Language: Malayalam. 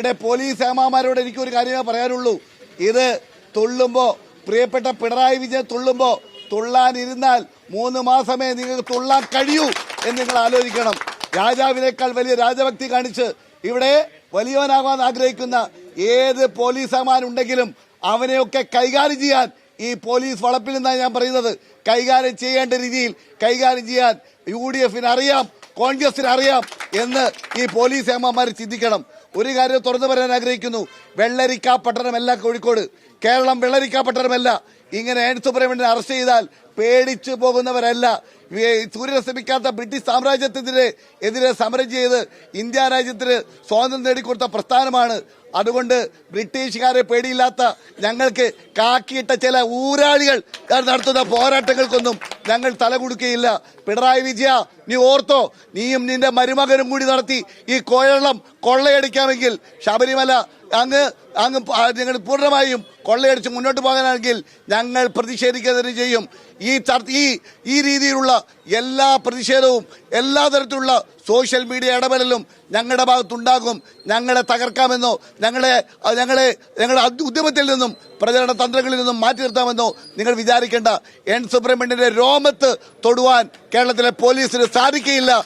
ഇവിടെ പോലീസ് ഏമാമാരോട് എനിക്കൊരു കാര്യമേ പറയാനുള്ളൂ. ഇത് തുള്ളുമ്പോ പ്രിയപ്പെട്ട പിണറായി വിജയൻ തുള്ളുമ്പോ തുള്ളാനിരുന്നാൽ മൂന്ന് മാസമേ നിങ്ങൾക്ക് തുള്ളാൻ കഴിയൂ എന്ന് നിങ്ങൾ ആലോചിക്കണം. രാജാവിനേക്കാൾ വലിയ രാജഭക്തി കാണിച്ച് ഇവിടെ വലിയവനാകാൻ ആഗ്രഹിക്കുന്ന ഏത് പോലീസ് ഉണ്ടെങ്കിലും അവനെയൊക്കെ കൈകാര്യം ചെയ്യാൻ ഈ പോലീസ് വളപ്പിൽ നിന്നാണ് ഞാൻ പറയുന്നത്. കൈകാര്യം ചെയ്യേണ്ട രീതിയിൽ കൈകാര്യം ചെയ്യാൻ യു ഡി എഫിന് അറിയാം കോൺഗ്രസിന് അറിയാം എന്ന് ഈ പോലീസ് ഏമാമാർ ചിന്തിക്കണം. ഒരു കാര്യം തുറന്നു പറയാൻ ആഗ്രഹിക്കുന്നു. വെള്ളരിക്ക പട്ടണമല്ല കോഴിക്കോട്. കേരളം വെള്ളരിക്ക പട്ടണമല്ല. ഇങ്ങനെ എൻ സുബ്രഹ്മണ്യനെ അറസ്റ്റ് ചെയ്താൽ പേടിച്ചു പോകുന്നവരല്ല. സൂര്യരശ്മിക്കാത്ത ബ്രിട്ടീഷ് സാമ്രാജ്യത്തിനെതിരെ എതിരെ സമരം ചെയ്ത് ഇന്ത്യ രാജ്യത്തിന് സ്വാതന്ത്ര്യം നേടിക്കൊടുത്ത പ്രസ്ഥാനമാണ്. അതുകൊണ്ട് ബ്രിട്ടീഷുകാരെ പേടിയില്ലാത്ത ഞങ്ങൾക്ക് കാക്കിയിട്ട ചില ഊരാളികൾ നടത്തുന്ന പോരാട്ടങ്ങൾക്കൊന്നും ഞങ്ങൾ തല കൊടുക്കുകയില്ല പിണറായി വിജയ നീ ഓർത്തോ നീയും നിന്റെ മരുമകനും കൂടി നടത്തി ഈ കോഴളം കൊള്ളയടിക്കാമെങ്കിൽ ശബരിമല അങ്ങ് അങ്ങ് നിങ്ങൾ പൂർണമായും കൊള്ളയടിച്ച് മുന്നോട്ട് പോകാനാണെങ്കിൽ ഞങ്ങൾ പ്രതിഷേധിക്കുന്നതിന് ചെയ്യും. ഈ ഈ ഈ രീതിയിലുള്ള എല്ലാ പ്രതിഷേധവും എല്ലാ തരത്തിലുള്ള സോഷ്യൽ മീഡിയ ഇടപെടലും ഞങ്ങളുടെ ഭാഗത്തുണ്ടാകും. ഞങ്ങളെ തകർക്കാമെന്നോ ഞങ്ങളെ ഞങ്ങളെ ഞങ്ങളുടെ ഉദ്യമത്തിൽ നിന്നും പ്രചരണ തന്ത്രങ്ങളിൽ നിന്നും മാറ്റി നിർത്താമെന്നോ നിങ്ങൾ വിചാരിക്കേണ്ട. എൻ സുബ്രഹ്മണ്യന്റെ രോമത്ത് തൊടുവാൻ കേരളത്തിലെ പോലീസിന് സാധിക്കുകയില്ല.